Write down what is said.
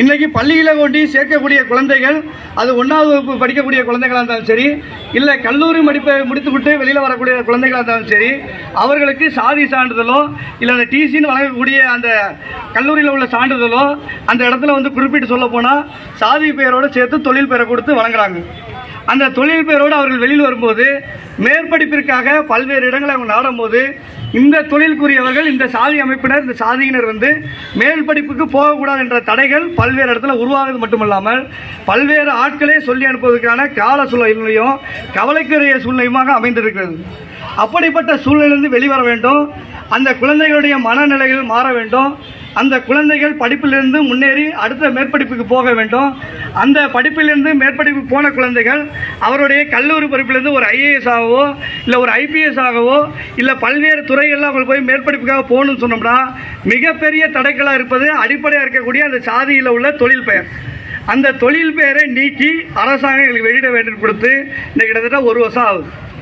இன்றைக்கி பள்ளியில் கொண்டு சேர்க்கக்கூடிய குழந்தைகள் அது ஒன்றாவது வகுப்பு படிக்கக்கூடிய குழந்தைகளாக இருந்தாலும் சரி இல்லை கல்லூரி படிப்பை முடித்துவிட்டு வெளியில் வரக்கூடிய குழந்தைகளாக இருந்தாலும் சரி அவர்களுக்கு சாதி சான்றிதழோ இல்லை அந்த டிசின்னு வழங்கக்கூடிய அந்த கல்லூரியில் உள்ள சான்றிதழோ அந்த இடத்துல வந்து குறிப்பிட்டு சொல்ல போனால் சாதி பெயரோடு சேர்த்து தொழில் பெயரை கொடுத்து வழங்குறாங்க. அந்த தொழில் பெயரோடு அவர்கள் வெளியில் வரும்போது மேற்படிப்பிற்காக பல்வேறு இடங்களை அவங்க நாடும்போது இந்த தொழிலுக்குரியவர்கள் இந்த சாதி அமைப்பினர் இந்த சாதியினர் வந்து மேல் படிப்புக்கு போகக்கூடாது என்ற தடைகள் பல்வேறு இடத்துல உருவாகுது மட்டுமல்லாமல் பல்வேறு ஆட்களே சொல்லி அனுப்புவதற்கான கால சூழ்நிலையும் கவலைக்குரிய சூழ்நிலையுமாக அமைந்திருக்கிறது. அப்படிப்பட்ட சூழ்நிலையிலிருந்து வெளிவர வேண்டும். அந்த குழந்தைகளுடைய மனநிலைகள் மாற வேண்டும். அந்த குழந்தைகள் படிப்பிலிருந்து முன்னேறி அடுத்த மேற்படிப்புக்கு போக வேண்டும். அந்த படிப்பிலிருந்து மேற்படிப்பு போன குழந்தைகள் அவருடைய கல்லூரி படிப்பிலிருந்து ஒரு ஐஏஎஸ் ஆகவோ இல்லை ஒரு ஐபிஎஸ் ஆகவோ இல்லை பல்வேறு துறைகளில் அவங்க போய் மேற்படிப்புக்காக போகணும்னு சொன்னோம்னா மிகப்பெரிய தடைக்கலாக இருப்பது அடிப்படையாக இருக்கக்கூடிய அந்த சாதியில் உள்ள தொழில் பெயர். அந்த தொழில் பெயரை நீக்கி அரசாங்கம் எங்களுக்கு வெளியிட வேண்டும் கொடுத்து இன்னைக்கு கிட்டத்தட்ட ஒரு வருஷம் ஆகுது.